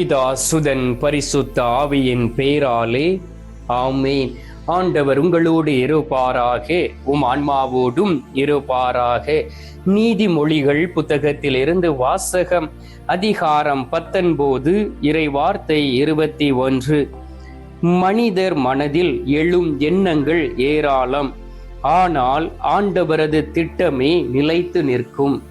பிதா சுதன் பரிசுத்த ஆவியின் பேராலே. ஆமேன். ஆண்டவர் உங்களோடு இருப்பாராக. உம் ஆன்மாவோடும் இருப்பாராக. நீதிமொழிகள் புத்தகத்திலிருந்து வாசகம் அதிகாரம் பத்தொன்பது இறைவார்த்தை இருபத்தி ஒன்று. மனிதர் மனதில் எழும் எண்ணங்கள் ஏராளம். ஆனால் ஆண்டவரது திட்டமே நிலைத்து நிற்கும்.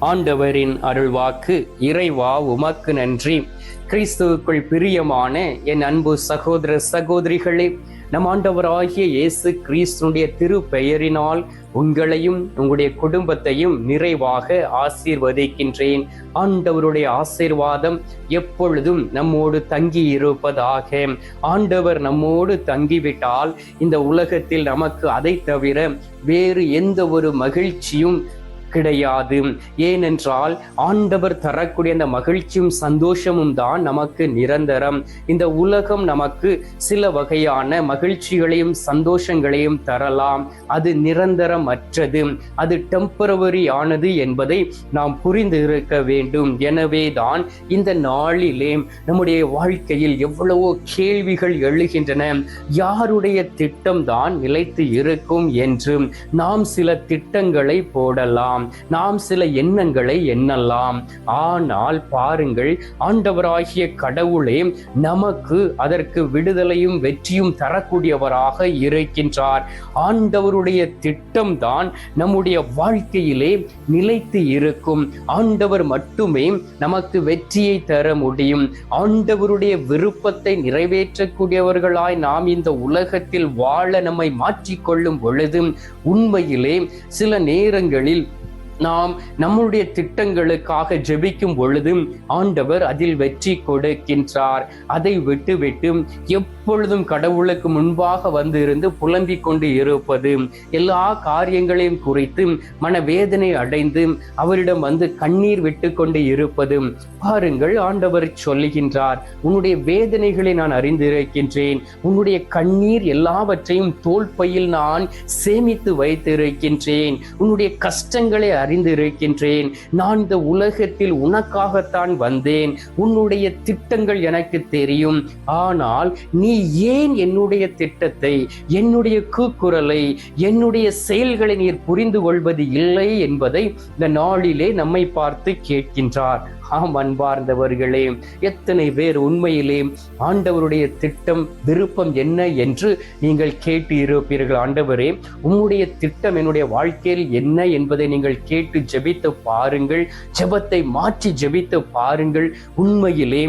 ஆண்டவரின் அருள்வாக்கு இறைவா உமக்கு நன்றி. கிறிஸ்துவுக்குள் பிரியமான என் அன்பு சகோதர சகோதரிகளே நம் ஆண்டவராகிய இயேசு கிறிஸ்துடைய திருப்பெயரினால் உங்களையும் உங்களுடைய குடும்பத்தையும் நிறைவாக ஆசீர்வதிக்கின்றேன். ஆண்டவருடைய ஆசீர்வாதம் எப்பொழுதும் நம்மோடு தங்கி இருப்பதாக ஆண்டவர் நம்மோடு தங்கிவிட்டால் இந்த உலகத்தில் நமக்கு அதை தவிர வேறு எந்த ஒரு மகிழ்ச்சியும் கிடையாது. ஏனென்றால் ஆண்டவர் தரக்கூடிய அந்த மகிழ்ச்சியும் சந்தோஷமும் தான் நமக்கு நிரந்தரம். இந்த உலகம் நமக்கு சில வகையான மகிழ்ச்சிகளையும் சந்தோஷங்களையும் தரலாம். அது நிரந்தரமற்றது. அது டெம்பரவரி ஆனது என்பதை நாம் புரிந்து இருக்க வேண்டும். எனவே தான் இந்த நாளிலே நம்முடைய வாழ்க்கையில் எவ்வளவோ கேள்விகள் எழுகின்றன. யாருடைய திட்டம் தான் நிலைத்து இருக்கும் என்று நாம் சில திட்டங்களை போடலாம். நாம் சில எண்ணங்களை எண்ணலாம். ஆனால் பாருங்கள் ஆண்டவராகிய கடவுளே நமக்கு அதற்கு விடுதலையும் வெற்றியும் தரக்கூடியவராக இருக்கின்றார். ஆண்டவருடைய திட்டம் தான் நம்முடைய வாழ்க்கையிலே நிலைத்து இருக்கும். ஆண்டவர் மட்டுமே நமக்கு வெற்றியை தர முடியும். ஆண்டவருடைய விருப்பத்தை நிறைவேற்றக்கூடியவர்களாய் நாம் இந்த உலகத்தில் வாழ நம்மை மாற்றிக்கொள்ளும் பொழுது உண்மையிலே சில நேரங்களில் நாம் நம்முடைய திட்டங்களுக்காக ஜெபிக்கும் பொழுது ஆண்டவர் அதில் வெற்றி கொடுக்கின்றார். அதை விட்டு விட்டு எப்பொழுதும் கடவுளுக்கு முன்பாக வந்து இருந்து புலம்பிக் கொண்டு இருப்பது எல்லா காரியங்களையும் குறித்து மனவேதனை அடைந்து அவரிடம் வந்து கண்ணீர் விட்டு கொண்டு இருப்பது. பாருங்கள் ஆண்டவர் சொல்லுகின்றார் உன்னுடைய வேதனைகளை நான் அறிந்திருக்கின்றேன். உன்னுடைய கண்ணீர் எல்லாவற்றையும் தோல்பையில் நான் சேமித்து வைத்திருக்கின்றேன். உன்னுடைய கஷ்டங்களை அறிந்திருக்கின்றேன். நான் இந்த உலகத்தில் உனக்காகத்தான் வந்தேன். உன்னுடைய திட்டங்கள் எனக்கு தெரியும். ஆனால் நீ ஏன் என்னுடைய திட்டத்தை என்னுடைய கூக்குரலை என்னுடைய செயல்களை நீர் புரிந்து கொள்வது இல்லை என்பதை இந்த நாளிலே நம்மை பார்த்து கேட்கின்றார். ஆம் அன்பார்ந்தவர்களே எத்தனை பேர் உண்மையிலே ஆண்டவருடைய திட்டம் விருப்பம் என்ன என்று நீங்கள் கேட்டு இருப்பீர்கள் ஆண்டவரே உம்முடைய திட்டம் என்னுடைய வாழ்க்கையில் என்ன என்பதை நீங்கள் கேட்டு ஜெபித்து பாருங்கள். ஜெபத்தை மாற்றி ஜெபித்து பாருங்கள். உண்மையிலே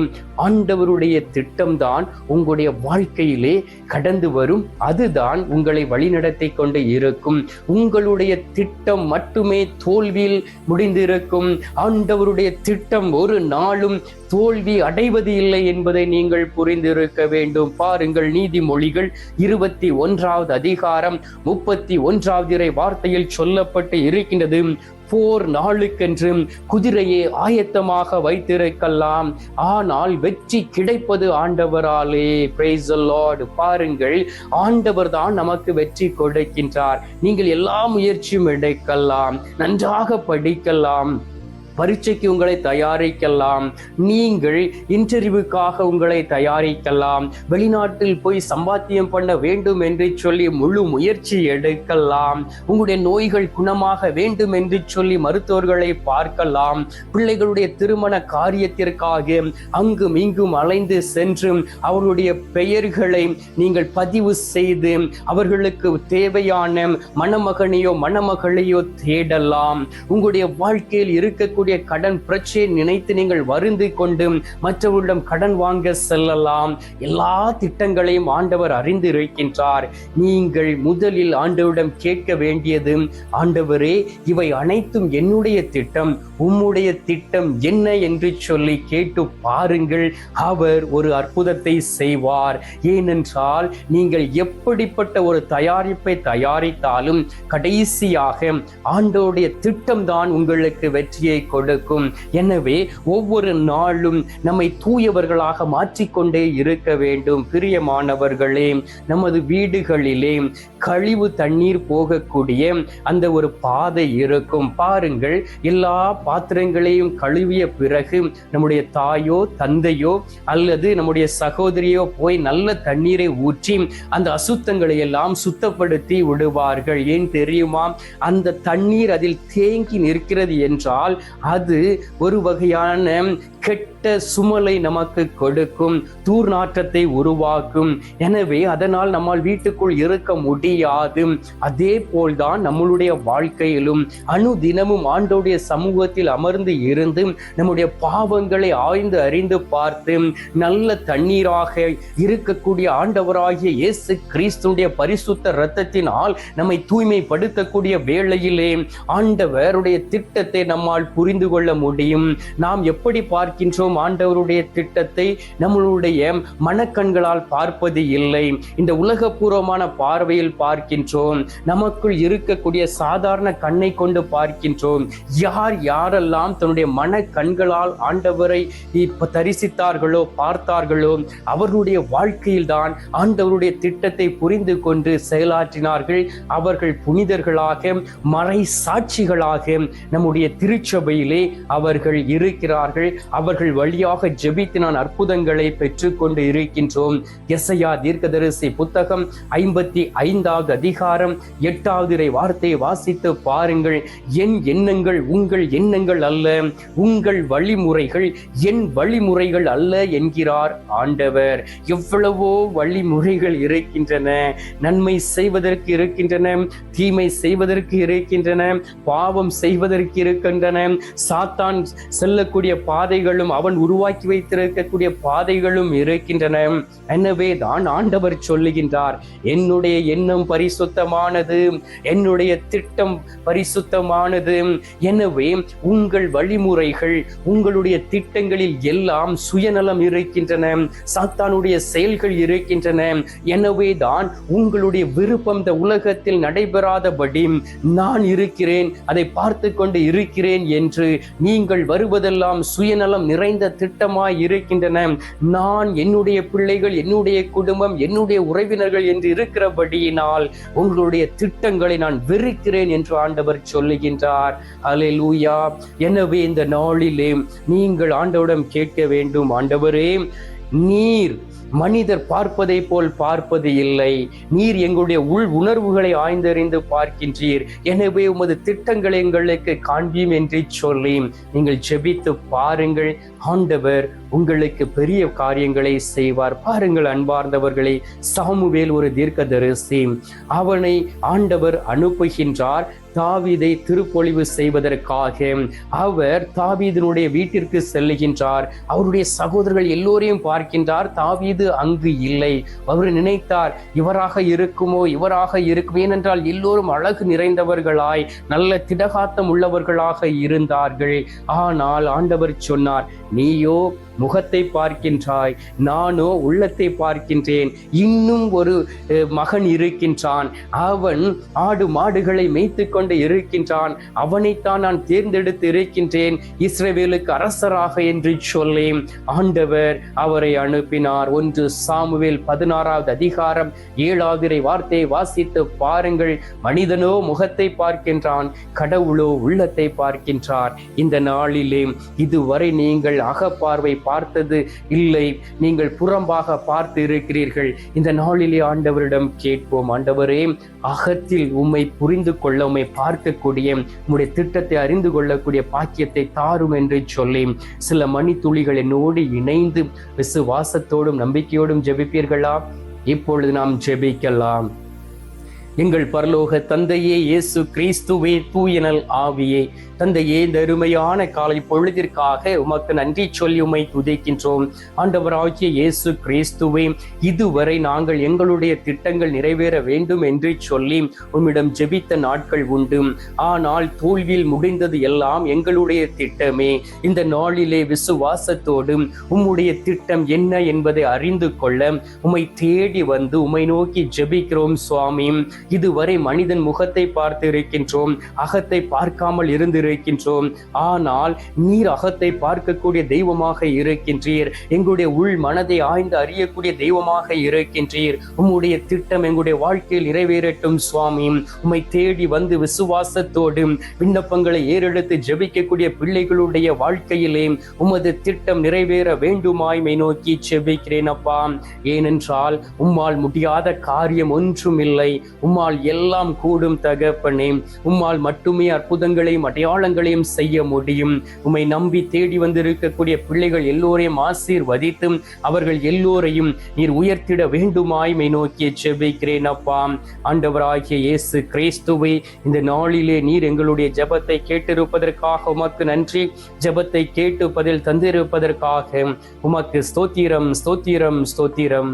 ஆண்டவருடைய திட்டம்தான் உங்களுடைய வாழ்க்கையிலே கடந்து வரும். அதுதான் உங்களை வழிநடத்தி கொண்டு இருக்கும். உங்களுடைய திட்டம் மட்டுமே தோல்வியில் முடிந்திருக்கும். ஆண்டவருடைய திட்டம் ஒரு நாளும் தோல்வி அடைவது இல்லை என்பதை நீங்கள் புரிந்திருக்க வேண்டும். பாருங்கள் நீதிமொழிகள் இருபத்தி ஒன்றாவது அதிகாரம் முப்பத்தி ஒன்றாவது இறை வார்த்தையில் சொல்லப்பட்டு இருக்கின்றது. போர் நாளுக்கென்று குதிரையை ஆயத்தமாக வைத்திருக்கலாம். ஆனால் வெற்றி கிடைப்பது ஆண்டவராலே. பிரைஸ் லார்டு பாருங்கள் ஆண்டவர் தான் நமக்கு வெற்றி கொடுக்கின்றார். நீங்கள் எல்லா முயற்சியும் எடுக்கலாம் நன்றாக படிக்கலாம். பரீட்சைக்கு உங்களை தயாரிக்கலாம். நீங்கள் இன்டர்வியூக்காக உங்களை தயாரிக்கலாம். வெளிநாட்டில் போய் சம்பாத்தியம் பண்ண வேண்டும் என்று சொல்லி முழு முயற்சி எடுக்கலாம். உங்களுடைய நோய்கள் குணமாக வேண்டும் என்று சொல்லி மருத்துவர்களை பார்க்கலாம். பிள்ளைகளுடைய திருமண காரியத்திற்காக அங்கும் இங்கும் அலைந்து சென்று அவர்களுடைய பெயர்களை நீங்கள் பதிவு செய்து அவர்களுக்கு தேவையான மணமகனையோ மணமகளையோ தேடலாம். உங்களுடைய வாழ்க்கையில் இருக்கக்கூடிய இருக்கக்கூடிய கடன் பிரச்சனை நினைத்து நீங்கள் வருந்து கொண்டு மற்றவர்களிடம் கடன் வாங்க செல்லலாம். எல்லா திட்டங்களையும் ஆண்டவர் அறிந்து இருக்கின்றார் நீங்கள் முதலில் ஆண்டவரிடம் கேட்க வேண்டியது ஆண்டவரே இவை அனைத்தும் என்னுடைய திட்டம். உம்முடைய திட்டம் என்ன என்று சொல்லி கேட்டு பாருங்கள். அவர் ஒரு அற்புதத்தை செய்வார். ஏனென்றால் நீங்கள் எப்படிப்பட்ட ஒரு தயாரிப்பை தயாரித்தாலும் கடைசியாக ஆண்டவருடைய திட்டம்தான் உங்களுக்கு வெற்றியை கொடுக்கும். எனவே ஒவ்வொரு நாளும் நம்மை தூயவர்களாக மாற்றிக்கொண்டே இருக்க வேண்டும். பிரியமானவர்களே நமது வீடுகளிலே கழிவு தண்ணீர் போகக்கூடிய அந்த ஒரு பாதை இருக்கும். பாருங்கள் எல்லா பாத்திரங்களையும் கழுவிய பிறகு நம்முடைய தாயோ தந்தையோ அல்லது நம்முடைய சகோதரியோ போய் நல்ல தண்ணீரை ஊற்றி அந்த அசுத்தங்களை எல்லாம் சுத்தப்படுத்தி விடுவார்கள். ஏன் தெரியுமா? அந்த தண்ணீர் அதில் தேங்கி நிற்கிறது என்றால் அது ஒரு வகையான கெட்ட சுமலை நமக்கு கொடுக்கும் தூர்நாற்றத்தை உருவாக்கும். எனவே அதனால் நம்மால் வீட்டுக்குள் இருக்க முடியாது. அதே போல்தான் நம்மளுடைய வாழ்க்கையிலும் அனுதினமும் ஆண்டோடைய சமூகத்தில் அமர்ந்து இருந்து நம்முடைய பாவங்களை ஆய்ந்து அறிந்து பார்த்து நல்ல தண்ணீராக இருக்கக்கூடிய ஆண்டவராகிய இயேசு கிறிஸ்துடைய பரிசுத்த இரத்தத்தினால் நம்மை தூய்மைப்படுத்தக்கூடிய வேளையிலே ஆண்டவருடைய திட்டத்தை நம்மால் புரிந்து கொள்ள முடியும். நாம் எப்படி பார்க்கின்றோம்? ஆண்டவருடைய திட்டத்தை நம்மளுடைய மனக்கண்களால் பார்ப்பது இல்லை. இந்த உலகபூர்வமான பார்வையில் பார்க்கின்றோம். நமக்குள் இருக்கக்கூடிய சாதாரண கண்ணை கொண்டு பார்க்கின்றோம். யார் யாரெல்லாம் தன்னுடைய மன கண்களால் ஆண்டவரை தரிசித்தார்களோ பார்த்தார்களோ அவர்களுடைய வாழ்க்கையில் தான் ஆண்டவருடைய திட்டத்தை புரிந்து கொண்டு செயலாற்றினார்கள். அவர்கள் புனிதர்களாக மறை சாட்சிகளாக நம்முடைய திருச்சபை வழியிலே அவர்கள் இருக்கிறார்கள். அவர்கள் வழியாக ஜெபித்து நான் அற்புதங்களை பெற்றுக்கொண்டு இருக்கின்றோம். எஸ்ஐயா தீர்க்கதரிசி புத்தகம் ஐம்பத்தி ஐந்தாவது அதிகாரம் எட்டாவது வார்த்தையை வாசித்து பாருங்கள். என் எண்ணங்கள் உங்கள் எண்ணங்கள் அல்ல உங்கள் வழிமுறைகள் என் வழிமுறைகள் அல்ல என்கிறார் ஆண்டவர். எவ்வளவோ வழிமுறைகள் இருக்கின்றன நன்மை செய்வதற்கு இருக்கின்றன தீமை செய்வதற்கு இருக்கின்றன பாவம் செய்வதற்கு இருக்கின்றன சாத்தான் செல்லக்கூடிய பாதைகளும் அவன் உருவாக்கி வைத்திருக்கக்கூடிய பாதைகளும் இருக்கின்றன. எனவே தான் ஆண்டவர் சொல்லுகின்றார் என்னுடைய எண்ணம் பரிசுத்தமானது என்னுடைய திட்டம் பரிசுத்தமானது. எனவே உங்கள் வழிமுறைகள் உங்களுடைய திட்டங்களில் எல்லாம் சுயநலம் இருக்கின்றன சாத்தானுடைய செயல்கள் இருக்கின்றன. எனவே தான் உங்களுடைய விருப்பம் இந்த உலகத்தில் நடைபெறாதபடி நான் இருக்கிறேன் அதை பார்த்து கொண்டு இருக்கிறேன் என்று நீங்கள் வருவதெல்லாம் சுயநலம் நிறைந்த திட்டமாய் இருக்கின்றன. நான் என்னுடைய பிள்ளைகள் என்னுடைய குடும்பம் என்னுடைய உறவினர்கள் என்று இருக்கிறபடியினால் உங்களுடைய திட்டங்களை நான் வெறுக்கிறேன் என்று ஆண்டவர் சொல்லுகின்றார். அல்லேலூயா எனவே இந்த நாளிலே நீங்கள் ஆண்டவரிடம் கேட்க வேண்டும். ஆண்டவரே நீர் மனிதர் பார்ப்பதை போல் பார்ப்பது இல்லை. நீர் எங்களுடைய உள் உணர்வுகளை ஆய்ந்தறிந்து பார்க்கின்றீர். எனவே உமது திட்டங்களை எங்களுக்கு காண்பியும் என்று சொல்லி நீங்கள் ஜெபித்து பாருங்கள். ஆண்டவர் உங்களுக்கு பெரிய காரியங்களை செய்வார். பாருங்கள் அன்பார்ந்தவர்களே சாமுவேல் ஒரு தீர்க்கதரிசி. அவனை ஆண்டவர் அனுப்புகின்றார். தாவீதை திருப்பொழிவு செய்வதற்காக அவர் தாவீதினுடைய வீட்டிற்கு செல்லுகின்றார். அவருடைய சகோதரர்கள் எல்லோரையும் பார்க்கின்றார். தாவீது அங்கு இல்லை. அவர் நினைத்தார் இவராக இருக்குமோ? இவராக இருக்கும் ஏனென்றால் எல்லோரும் அழகு நிறைந்தவர்களாய் நல்ல திடகாத்தம் உள்ளவர்களாக இருந்தார்கள். ஆனால் ஆண்டவர் சொன்னார் நீயோ முகத்தை பார்க்கின்றாய். நானோ உள்ளத்தை பார்க்கின்றேன். இன்னும் ஒரு மகன் இருக்கின்றான். அவன் ஆடு மாடுகளை மேய்த்து கொண்டு இருக்கின்றான். அவனைத்தான் நான் தேர்ந்தெடுத்து இருக்கின்றேன். இஸ்ரேவேலுக்கு அரசராக என்று சொல்லி ஆண்டவர் அவரை அனுப்பினார். ஒன்று சாமுவேல் பதினாறாவது அதிகாரம் ஏழாவது வார்த்தையை வாசித்து பாருங்கள். மனிதனோ முகத்தை பார்க்கின்றான். கடவுளோ உள்ளத்தை பார்க்கின்றார். இந்த நாளிலே இதுவரை நீங்கள் அகப்பார்வை பார்த்தது இல்லை. நீங்கள் புறம்பாக பார்த்து இருக்கிறீர்கள் இந்த நாளிலே ஆண்டவரிடம் கேட்போம். ஆண்டவரே அகத்தில் உம்மை புரிந்து கொள்ள உம்மை பார்க்கக்கூடிய உம்முடைய திட்டத்தை அறிந்து கொள்ளக்கூடிய பாக்கியத்தை தாரும் என்று சொல்லி சில மணித்துளிகள் என்னோடு இணைந்து விசுவாசத்தோடும் நம்பிக்கையோடும் ஜெபிப்பீர்களா? இப்பொழுது நாம் ஜெபிக்கலாம். எங்கள் பரலோக தந்தையே இயேசு கிறிஸ்துவே தூயனல் ஆவியே. தந்தையே இந்த அருமையான காலை பொழுதிற்காக உமக்கு நன்றி சொல்லி உம்மை துதிக்கின்றோம். ஆண்டவராகிய இயேசு கிறிஸ்துவே இதுவரை நாங்கள் எங்களுடைய திட்டங்கள் நிறைவேற வேண்டும் என்று சொல்லி உம்மிடம் ஜெபித்த நாட்கள் உண்டு. ஆனால் தோல்வியில் முடிந்தது எல்லாம் எங்களுடைய திட்டமே. இந்த நாளிலே விசுவாசத்தோடு உம்முடைய திட்டம் என்ன என்பதை அறிந்து கொள்ள உம்மை தேடி வந்து உம்மை நோக்கி ஜெபிக்கிறோம் சுவாமி. இதுவரை மனிதன் முகத்தை பார்த்து இருக்கின்றோம் அகத்தை பார்க்காமல் இருந்திருக்கின்றோம். ஆனால் நீர் அகத்தை பார்க்கக்கூடிய தெய்வமாக இருக்கின்றீர். எங்களுடைய உள் மனதை ஆய்ந்து அறியக்கூடிய தெய்வமாக இருக்கின்றீர். உம்முடைய திட்டம் எங்களுடைய வாழ்க்கையில் நிறைவேறட்டும் சுவாமி. உம்மை தேடி வந்து விசுவாசத்தோடு விண்ணப்பங்களை ஏறெடுத்து ஜெபிக்கக்கூடிய பிள்ளைகளுடைய வாழ்க்கையிலே உமது திட்டம் நிறைவேற வேண்டுமாய்மை நோக்கி ஜெபிக்கிறேன் அப்பா. ஏனென்றால் உம்மால் முடியாத காரியம் ஒன்றும் இல்லை உம்மால் எல்லாம் கூடும் தகப்பனே. உம்மால் மட்டுமே அற்புதங்களையும் அடையாளங்களையும் செய்ய முடியும். உம்மை நம்பி தேடி வந்திருக்கக்கூடிய பிள்ளைகள் எல்லோரையும் ஆசீர்வதித்து அவர்கள் எல்லோரையும் நீர் உயர்த்திட வேண்டுமாய்மை நோக்கி செபிக்கிறேன் அப்பா. ஆண்டவராகிய இயேசு கிறிஸ்துவை இந்த நாளிலே நீர் எங்களுடைய ஜெபத்தை கேட்டிருப்பதற்காக உமக்கு நன்றி. ஜெபத்தை கேட்டு பதில் தந்திருப்பதற்காக உமக்கு ஸ்தோத்திரம் ஸ்தோத்திரம் ஸ்தோத்திரம்.